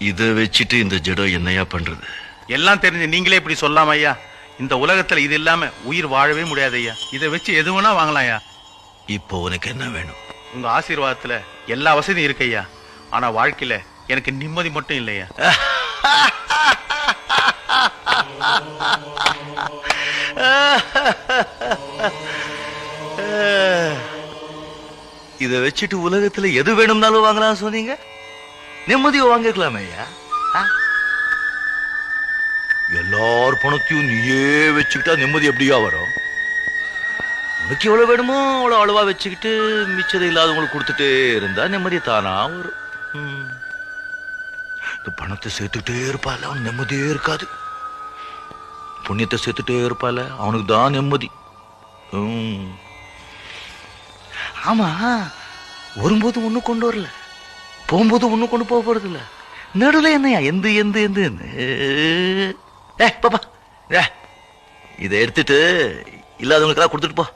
இதை வச்சுட்டு இந்த ஜடம் என்னையா பண்றது? எல்லாம் தெரிஞ்சு நீங்களே இப்படி சொல்லாம ஐயா இந்த உலகத்துல இது இல்லாம உயிர் வாழவே முடியாது ஐயா. இதை வச்சு எது வேணா வாங்கலாம் ஐயா. இப்போ உனக்கு என்ன வேணும்? உங்க ஆசீர்வாதத்துல எல்லா வசதியும் இருக்கு ஐயா. ஆனா வாழ்க்கையில எனக்கு நிம்மதி மட்டும் இல்லையா இதை வச்சுட்டு உலகத்துல எது வேணும்னாலும் வாங்கலாம் சொன்னீங்க? நிம்மதியை வாங்கிருக்கலாமே ஐயா. ஆ? எல்லார் பணத்தையும் நீயே வச்சுக்கிட்டா நிம்மதி எப்படியா வரும்? உனக்கு எவ்வளவு வேணுமோ அவ்வளவு அளவா வச்சுக்கிட்டு மிச்சதை இல்லாதவங்களுக்கு கொடுத்துட்டே இருந்தா நிம்மதி தானா வரும். இந்த பணத்தை சேர்த்துக்கிட்டே இருப்பால அவன் நிம்மதியே இருக்காது. புண்ணியத்தை சேர்த்துட்டே இருப்பால அவனுக்கு தான் நிம்மதி. ஆமா வரும்போது ஒண்ணும் கொண்டு வரல. போகும்போது ஒன்றும் கொண்டு போக போறது இல்ல நடுவுல என்னையா? எந்த எந்த எந்த ஏ பாப்பா. ஏ இதை எடுத்துட்டு இல்லாதவங்களுக்கெல்லாம் கொடுத்துட்டு போ.